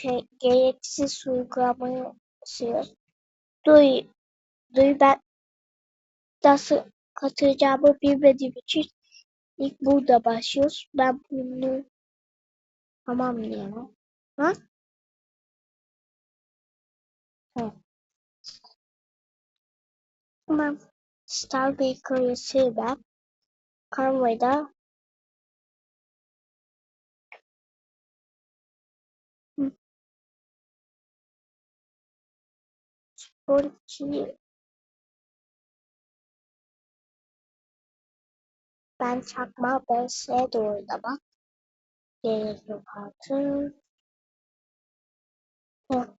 şey, gereksiz uygulamayı basıyoruz. Duy, duy ben nasıl katılacağımı bilmediğim için ilk burada başlıyoruz. Ben bunu tamamlayamam. Ha? Hı. Tamam. Starbaker'ı sil ben. Canva'da Spor 2'yi ben çakma BS'ye doğru da bak. Artık. Hı.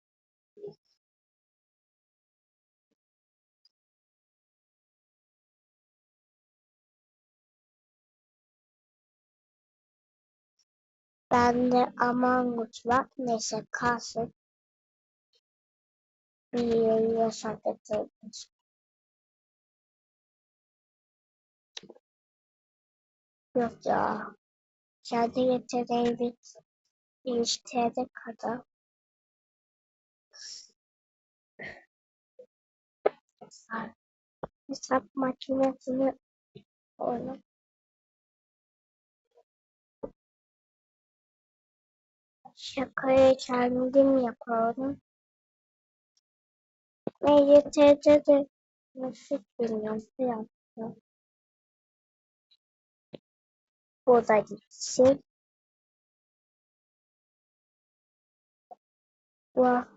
Bende Among Us var. Neyse kalsın. Yasak getirmiş. Yok ya. Kendi yeteneğimi geliştirene kadar hesap, makinesini oyna. Şakayı kendim yapıyorum. 那一天真的那是怎么这样子的我在底下我